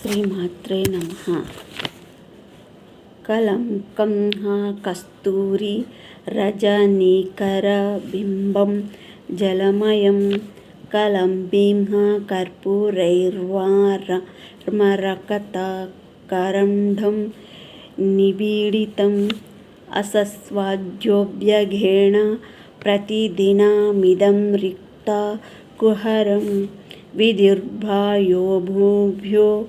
శ్రీమాత్రే నమ కలంకం కస్తూరి రజనీకరబింబం జలమయం కలంబిం కర్పూరైర్వారమరకతకరండం నిబీడితం అసస్వాద్యోభ్యఘేణ ప్రతిదినమిదం రిక్త కుహరం విదుర్భాయో భూభ్యో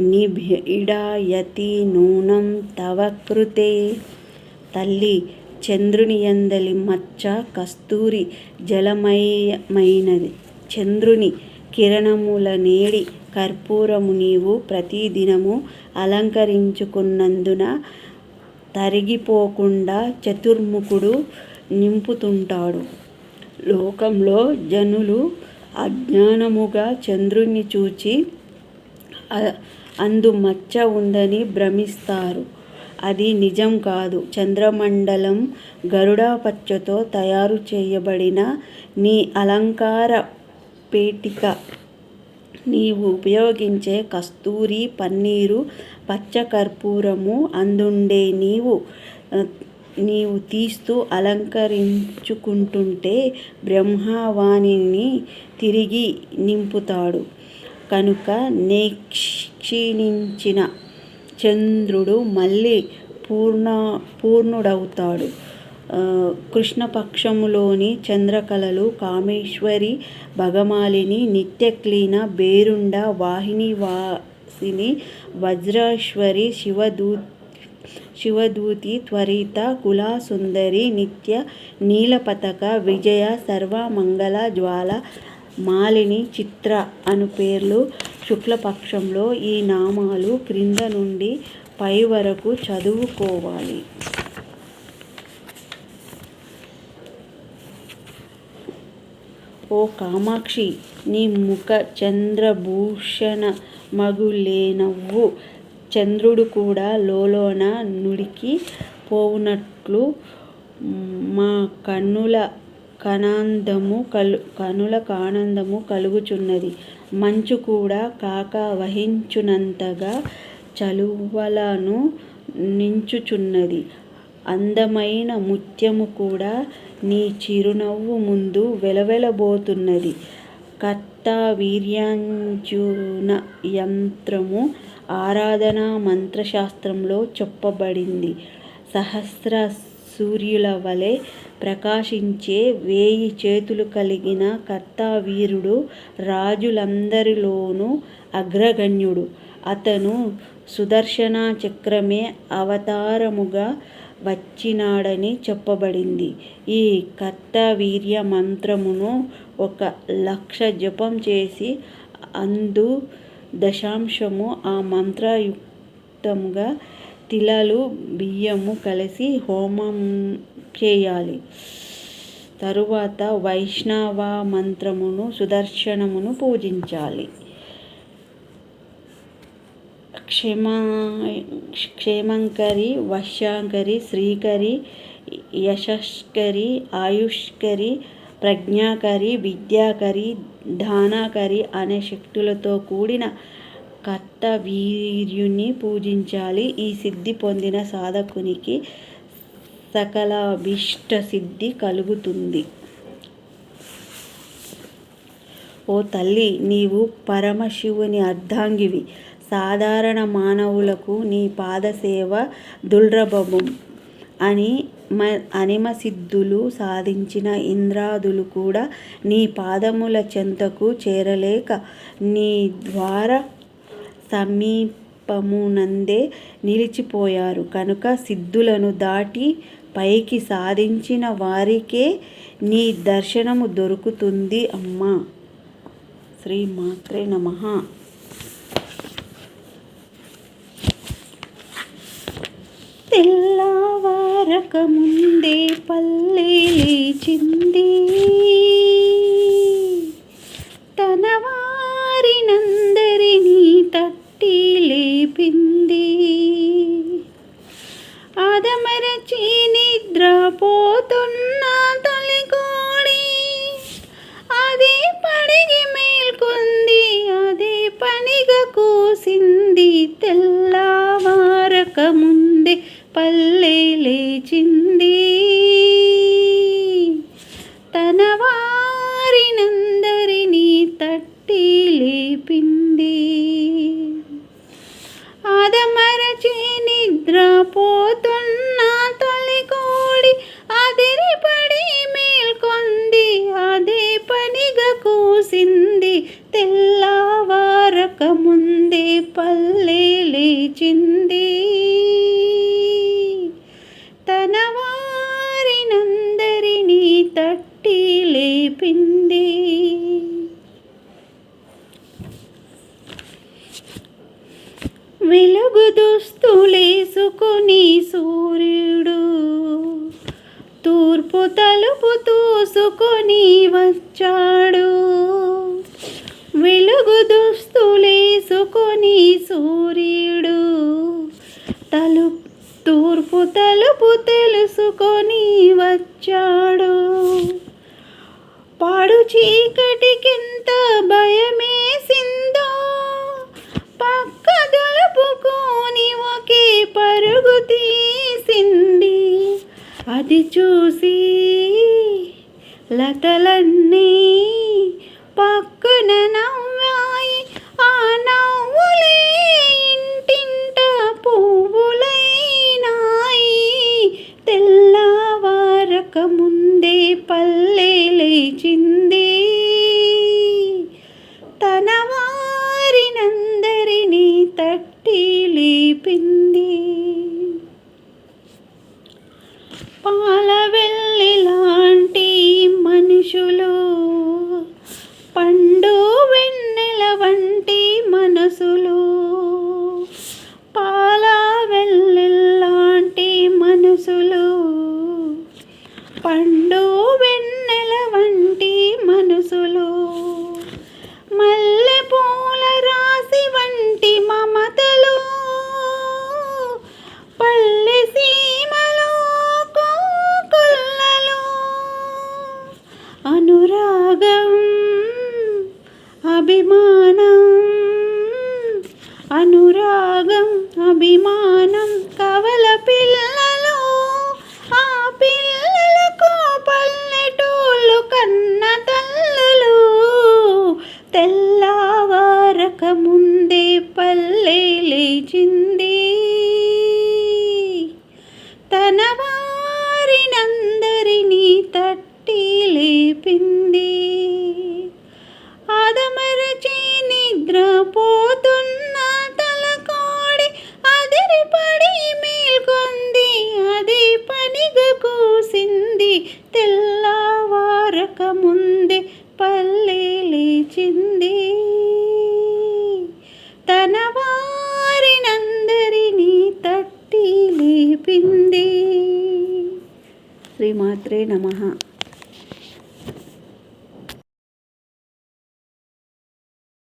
నిభిడాయతి నూనం తవ కృతే. తల్లి చంద్రుని ఎందలి మచ్చ కస్తూరి జలమయమైనది. చంద్రుని కిరణముల నేడి కర్పూరము నీవు ప్రతిదినము అలంకరించుకున్నందున తరిగిపోకుండా చతుర్ముఖుడు నింపుతుంటాడు. లోకంలో జనులు అజ్ఞానముగా చంద్రుణ్ణి చూచి అందు మచ్చ ఉందని భ్రమిస్తారు. అది నిజం కాదు. చంద్రమండలం గరుడపచ్చతో తయారు చేయబడిన నీ అలంకార పేటిక. నీవు ఉపయోగించే కస్తూరి పన్నీరు పచ్చకర్పూరము అందుండే నీవు నీవు తీస్తూ అలంకరించుకుంటుంటే బ్రహ్మవాణిని తిరిగి నింపుతాడు. కనుక నిక్షీణించిన చంద్రుడు మళ్ళీ పూర్ణ పూర్ణుడవుతాడు. కృష్ణపక్షములోని చంద్రకళలు కామేశ్వరి భగమాలిని నిత్యక్లీన బేరుండ వాహిని వాసిని వజ్రేశ్వరి శివదూ శివదూతి త్వరిత కులాసుందరి నిత్య నీలపతక విజయ సర్వమంగళ జ్వాల మాలిని చిత్ర అను పేర్లు శుక్లపక్షంలో ఈ నామాలు క్రింద నుండి పై వరకు చదువుకోవాలి. ఓ కామాక్షి నీ ముఖ చంద్రభూషణ మగులేనవ్వు చంద్రుడు కూడా లోలోన నుడికి పోవునట్లు మా కన్నుల కనాందము కలు కనుల కానందము కలుగుచున్నది. మంచు కూడా కాక వహించునంతగా చలువలను నించుచున్నది. అందమైన ముత్యము కూడా నీ చిరునవ్వు ముందు వెలవెలబోతున్నది. కర్త కర్తవీర్యార్జున యంత్రము ఆరాధన మంత్రశాస్త్రంలో చెప్పబడింది. సహస్ర సూర్యుల వలె ప్రకాశించే వేయి చేతులు కలిగిన కర్తావీరుడు రాజులందరిలోనూ అగ్రగణ్యుడు. అతను సుదర్శన చక్రమే అవతారముగా వచ్చినాడని చెప్పబడింది. ఈ కర్తవీర్య మంత్రమును ఒక లక్ష జపం చేసి అందు దశాంశము ఆ మంత్రయుక్తముగా తిలలు బియ్యము కలిసి హోమం చేయాలి. తరువాత వైష్ణవ మంత్రమును సుదర్శనమును పూజించాలి. క్షేమా క్షేమంకరి వశ్యాంకరి శ్రీకరి యశస్కరి ఆయుష్కరి ప్రజ్ఞాకరి విద్యాకరి ధానాకరి అనే శక్తులతో కూడిన కర్తవీర్యుని పూజించాలి. ఈ సిద్ధి పొందిన సాధకునికి సకలాభీష్ట సిద్ధి కలుగుతుంది. ఓ తల్లి నీవు పరమశివుని అర్ధాంగివి. సాధారణ మానవులకు నీ పాదసేవ దుల్రభవం అని మ అనిమసిద్ధులు సాధించిన ఇంద్రాదులు కూడా నీ పాదముల చెంతకు చేరలేక నీ ద్వారా సమీపమునందే నిలిచిపోయారు. కనుక సిద్ధులను దాటి పైకి సాధించిన వారికే నీ దర్శనము దొరుకుతుంది అమ్మా. శ్రీమాత్రే నమ. తెల్లవారక ముందే పల్లె లేచింది. లేపింది అదమరచి నిద్రపోతున్న తొలికోడి అదే పడిగి మేల్కొంది అదే పనిగా కూసింది. తెల్లవారక ముందే పల్లె లేచింది. తన వారినందరినీ తట్టి లేపింది. மதமரச்சே దుస్తులేసుకొని సూర్యుడు. తూర్పు తలుపు తూసుకొని వచ్చాడు. వెలుగు దుస్తులేసుకొని సూర్యుడు. తలు తూర్పు తలుపు తెలుసుకొని వచ్చాడు. పాడు చీకటికింత భయమేసింది అది చూసి లతలన్నీ పక్కన నవ్వాయి. ఆ నవ్వులే ఇంటింట పువ్వులైనాయి. తెల్లవారక ముందే పల్లె లేచింది. രാഗം അഭിമാനം അനുരാഗം അഭിമാനം. నిద్రపోతున్న తలకోడి అదిరిపడి మేల్కొంది. అది పనిగా కూసింది. తెల్లవారక ముందే పల్లె లేచింది. తన వారినందరినీ తట్టి లేపింది. శ్రీమాత్రే నమః.